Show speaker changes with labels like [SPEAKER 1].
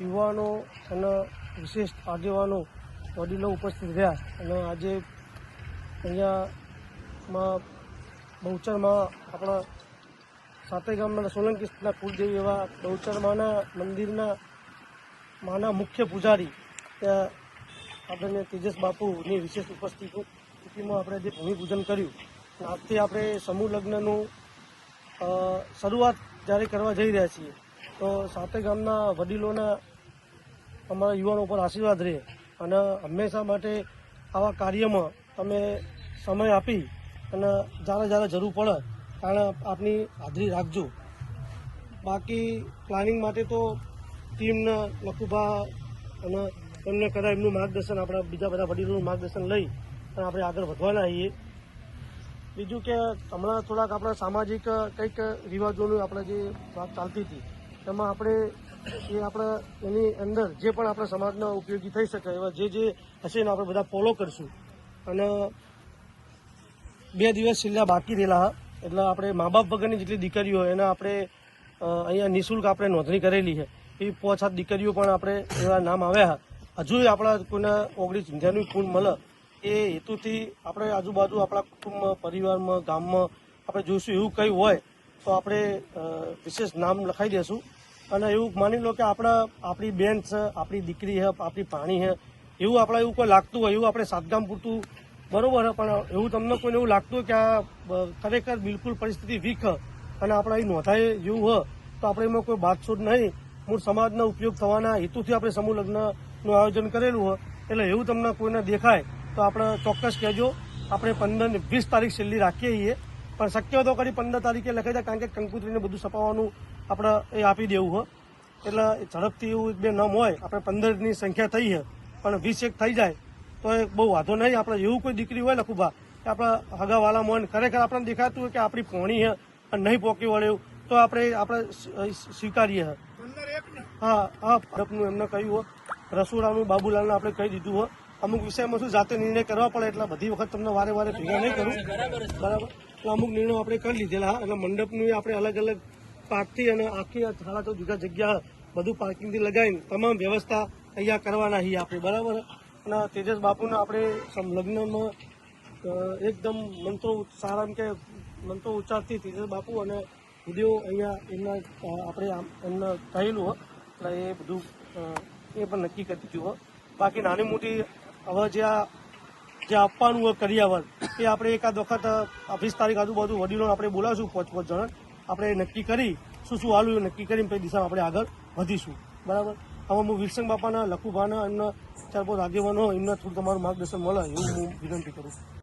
[SPEAKER 1] યુવાનો અને વિશેષ આગેવાનો, વડીલો ઉપસ્થિત રહ્યા અને આજે અહીંયામાં બહુચરમાં આપણા સાતે ગામના સોલંકીના કુળદેવી એવા બહુચરમાના મંદિરના માના મુખ્ય પૂજારી ત્યાં આપણે તેજસ બાપુની વિશેષ ઉપસ્થિતિમાં આપણે જે ભૂમિપૂજન કર્યું. આજથી આપણે સમૂહ લગ્નનું શરૂઆત જ્યારે કરવા જઈ રહ્યા છીએ. તો સાતે ગામના વડીલોના અમારા યુવાનો ઉપર આશીર્વાદ રહે અને હંમેશા માટે આવા કાર્યમાં તમે સમય આપી અને જ્યારે જ્યારે જરૂર પડે ત્યારે આપની હાજરી રાખજો. બાકી પ્લાનિંગ માટે તો ટીમને લખુભા અને એમને કદાચ એમનું માર્ગદર્શન આપણા બીજા બધા વડીલોનું માર્ગદર્શન લઈ અને આપણે આગળ વધવાના છીએ બીજું કે હમણાં થોડાક આપણા સામાજિક કંઈક રિવાજોની આપણે જે વાત ચાલતી હતી. એમાં આપણે એ આપણે એની અંદર જે પણ આપણા સમાજના ઉપયોગી થઈ શકે, એવા જે જે હશે એને આપણે બધા ફોલો કરશું. અને બે દિવસ છેલ્લા બાકી રહેલા, એટલે આપણે મા બાપ વગરની જેટલી દીકરીઓ એને આપણે અહીંયા નિઃશુલ્ક આપણે નોંધણી કરેલી છે. એ પાંચ દીકરીઓ પણ આપણે એવા નામ આવ્યા હજુ આપણા કોઈને ઓગણીસ ઝીંઝાનું ખૂન મળે, એ હેતુથી આપણે આજુબાજુ આપણા કુટુંબમાં પરિવારમાં, ગામમાં આપણે જોઈશું, એવું કંઈ હોય તો આપણે વિશેષ નામ લખાઈ દેશું. અને એવું માની લો કે આપણા આપણી બેન છે, આપણી દીકરી છે, આપણી પાણી છે, એવું આપણે એવું કોઈ લાગતું હોય, એવું આપણે સાતગામ પૂરતું બરોબર પણ એવું તમને કોઈને એવું લાગતું હોય કે આ ખરેખર બિલકુલ પરિસ્થિતિ વીક અને આપણે અહીં નોંધાય જેવું હોય, તો આપણે એમાં કોઈ બાદછોડ નહીં. મૂળ સમાજનો ઉપયોગ થવાના હેતુથી આપણે સમૂહ લગ્નનું આયોજન કરેલું હોય, એટલે એવું તમને કોઈને દેખાય, તો આપણે ચોક્કસ કહેજો. આપણે પંદર વીસ તારીખ છેલ્લી રાખીએ છીએ. પણ શક્ય તો કરી પંદર તારીખે લખાઈ જાય કારણ કે કંકુત્રીને બધું સપાવવાનું આપણે એ આપી દેવું હોય એટલે ઝડપથી એવું બે નમ હોય આપણે પંદરની સંખ્યા થઈ છે પણ વીસ એક થઈ જાય તો એ બહુ વાંધો નહીં. આપણે એવું કોઈ દીકરી હોય લખુભા કે આપણા હગાવાલા મોન ખરેખર આપણને દેખાતું હોય કે આપણી પોણી છે અને નહીં પોકી વળે એવું તો આપણે આપણે સ્વીકારીએ હા. હા ભરપનું એમને કહ્યું હોય રસોડાનું બાબુલાલને આપણે કહી દીધું હોય અમુક વિષયમાં શું જાતે નિર્ણય કરવા પડે એટલે બધી વખત તમને વારે વારે ભેગા નહીં કરું. બરાબર? એટલે અમુક નિર્ણયો આપણે કરી લીધેલા એટલે મંડપનું આપણે અલગ અલગ પાર્કથી અને આખી સાડા ચૌદ જુદા જગ્યા બધું પાર્કિંગથી લગાવીને તમામ વ્યવસ્થા અહીંયા કરવાના છીએ આપણે. બરાબર? અને તેજસ બાપુના આપણે લગ્નમાં એકદમ મંત્રો સારા કે મંત્રો ઉચ્ચારથી તેજસ બાપુ અને વીડિયો અહીંયા એમના આપણે એમને કહેલું એટલે એ બધું એ પણ નક્કી કરી દીધું બાકી નાની મોટી હવે જે આ જે આપવાનું હોય કરિયાવર એ આપણે એકાદ વખત અ, વીસ તારીખ આજુબાજુ વડીલો આપણે બોલાવશું પાંચ પાંચ જણ. આપણે નક્કી કરી શું શું હાલું એ નક્કી કરીને પછી દિશામાં આપણે આગળ વધીશું. બરાબર? હવે હું વિરસંગ બાપાના લખુભાના એમના ચાર પાંચ આગેવાનો એમના થોડું તમારું માર્ગદર્શન મળે એવું હું વિનંતી કરું